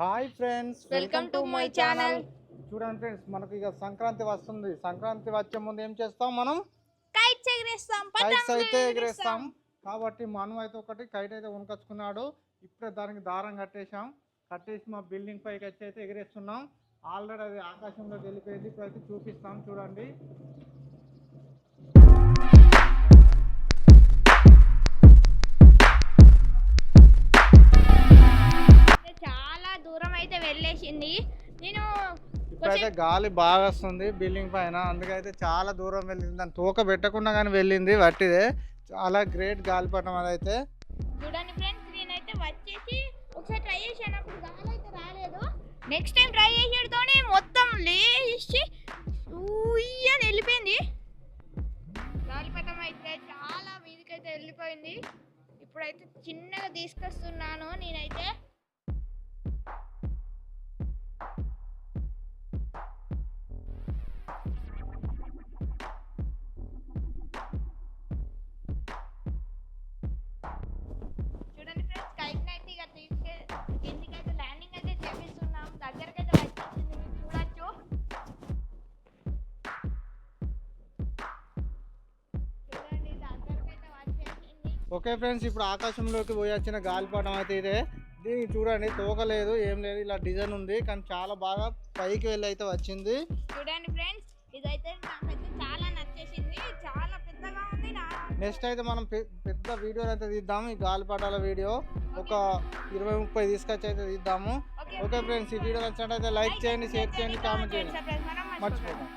Hi friends Welcome to my channel. చూడండి friends మనకి ఇక సంక్రాంతి వస్తుంది. సంక్రాంతి వచ్చే ముందు ఏం చేస్తాం మనం? కైట్స్ ఎగరేస్తాం కైట్స్ అయితే ఎగరేస్తాం. కాబట్టి మనం అయితే ఒకటి కైట్ అయితే కొనుకొచ్చుకున్నాడు ఇప్పుడే దానికి దారం కట్టేశాం. కట్టేసి మా బిల్డింగ్ పైకి వచ్చి అయితే ఎగరేస్తున్నాం. ఆల్రెడీ అది ఆకాశంలోకి వెళ్ళిపోయింది. ఇప్పుడైతే చూపిస్తాం చూడండి. అయితే వెళ్ళేసింది నేను ఇప్పుడైతే గాలి బాగా వస్తుంది బిల్డింగ్ పైన. అందుకైతే చాలా దూరం వెళ్ళింది. దాన్ని తోక పెట్టకుండా కానీ వెళ్ళింది వట్టిదే. చాలా గ్రేట్ గాలిపటం అదైతే. చూడండి ఫ్రెండ్స్ నేనైతే వచ్చేసి ఒకసారి ట్రై చేశాను. అప్పుడు గాలి అయితే రాలేదు. నెక్స్ట్ టైం ట్రై చేసేటతోనే మొత్తం లేచి ఉయ్యని వెళ్ళిపోయింది. గాలిపటం అయితే చాలా మీదకైతే వెళ్ళిపోయింది. ఇప్పుడైతే చిన్నగా తీసుకొస్తున్నాను. నేనైతే ఓకే ఫ్రెండ్స్ ఇప్పుడు ఆకాశంలోకి పోయి వచ్చిన గాలిపటం అయితే ఇదే. దీనికి చూడండి తోక లేదు ఏం లేదు ఇలా డిజైన్ ఉంది కానీ చాలా బాగా పైకి వెళ్ళి అయితే వచ్చింది. చూడండి ఫ్రెండ్స్ ఇదైతే నాకైతే చాలా నచ్చేసింది చాలా పెద్దగా ఉంది నెక్స్ట్ అయితే మనం పెద్ద వీడియోలు అయితే తీద్దాము ఈ గాలిపటాల వీడియో. ఒక ఇరవై ముప్పై తీసుకొచ్చి అయితే తీద్దాము. ఓకే. ఫ్రెండ్స్ ఈ వీడియో నచ్చినట్టయితే లైక్ చేయండి షేర్ చేయండి కామెంట్ చేయండి. మర్చిపోతాం